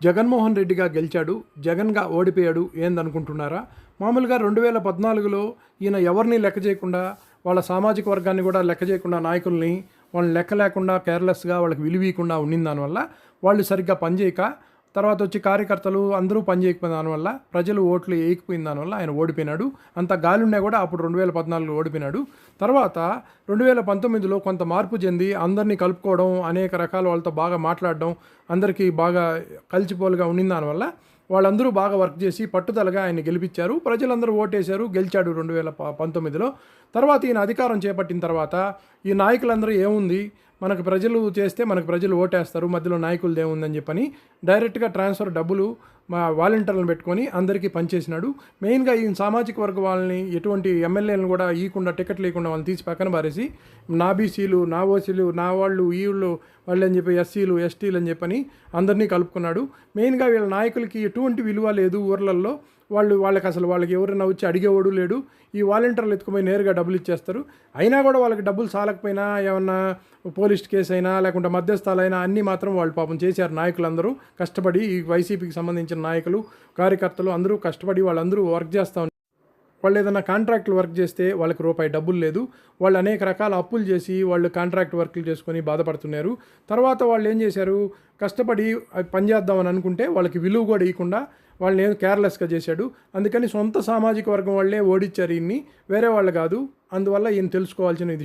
జగన్మోహన్ రెడ్డిగా గెలిచాడు జగన్గా ఓడిపోయాడు ఏందనుకుంటున్నారా? మామూలుగా రెండు వేల పద్నాలుగులో ఈయన ఎవరిని లెక్క చేయకుండా వాళ్ళ సామాజిక వర్గాన్ని కూడా లెక్క చేయకుండా నాయకుల్ని వాళ్ళని లెక్క లేకుండా కేర్లెస్గా వాళ్ళకి విలువీయకుండా ఉండిన దానివల్ల వాళ్ళు సరిగ్గా పనిచేయక తర్వాత వచ్చి కార్యకర్తలు అందరూ పనిచేయకపోయిన దానివల్ల ప్రజలు ఓట్లు వేయకపోయిన దానివల్ల ఆయన ఓడిపోయినాడు. అంత గాలి ఉన్నా కూడా అప్పుడు రెండు వేల పద్నాలుగులో ఓడిపోయినాడు. తర్వాత రెండు వేల పంతొమ్మిదిలో కొంత మార్పు చెంది అందరినీ కలుపుకోవడం అనేక రకాల వాళ్ళతో బాగా మాట్లాడడం అందరికీ బాగా కలిసిపోలుగా ఉండిన దానివల్ల వాళ్ళందరూ బాగా వర్క్ చేసి పట్టుదలగా ఆయన గెలిపించారు. ప్రజలందరూ ఓటేశారు గెలిచాడు రెండు వేల పంతొమ్మిదిలో. తర్వాత ఈయన అధికారం చేపట్టిన తర్వాత ఈ నాయకులందరూ ఏముంది? మనకు ప్రజలు చేస్తే మనకు ప్రజలు ఓటేస్తారు మధ్యలో నాయకులు ఏముందని చెప్పని డైరెక్ట్గా ట్రాన్స్ఫర్ డబ్బులు మా వాలంటీర్లను పెట్టుకొని అందరికీ పనిచేసినాడు. మెయిన్గా ఈ సామాజిక వర్గ వాళ్ళని ఎటువంటి ఎమ్మెల్యేలను కూడా ఈయకుండా టికెట్ లేకుండా వాళ్ళని తీసి పక్కన పారేసి నా బీసీలు నా ఓసీలు నా వాళ్ళు ఈళ్ళు వాళ్ళు అని చెప్పి ఎస్సీలు ఎస్టీలు అని చెప్పని అందరినీ కలుపుకున్నాడు. మెయిన్గా వీళ్ళ నాయకులకి ఎటువంటి విలువ లేదు ఊర్లలో వాళ్ళు వాళ్ళకి అసలు వాళ్ళకి ఎవరైనా వచ్చి అడిగేవాడు లేడు. ఈ వాలంటీర్లు ఎత్తుకుపోయి నేరుగా డబ్బులు ఇచ్చేస్తారు. అయినా కూడా వాళ్ళకి డబ్బులు సాలకపోయినా ఏమన్నా పోలీస్ కేసు అయినా లేకుంటే మధ్యస్థాలైనా అన్నీ మాత్రం వాళ్ళు పాపం చేశారు నాయకులందరూ. కష్టపడి ఈ వైసీపీకి సంబంధించిన నాయకులు కార్యకర్తలు అందరూ కష్టపడి వాళ్ళందరూ వర్క్ చేస్తూ ఉన్నారు. వాళ్ళు ఏదైనా కాంట్రాక్ట్లు వర్క్ చేస్తే వాళ్ళకి రూపాయి డబ్బులు లేదు. వాళ్ళు అనేక రకాల అప్పులు చేసి వాళ్ళు కాంట్రాక్ట్ వర్క్లు చేసుకొని బాధపడుతున్నారు. తర్వాత వాళ్ళు ఏం చేశారు? కష్టపడి పనిచేద్దామని పని చేద్దామని అనుకుంటే వాళ్ళకి విలువ కూడా ఇవ్వకుండా వాళ్ళని ఏదో కేర్లెస్గా చేశాడు. అందుకని సొంత సామాజిక వర్గం వాళ్ళే ఓడించారు ఈయన్ని. వేరే వాళ్ళు కాదు. అందువల్ల ఈయన తెలుసుకోవాల్సిన విషయం.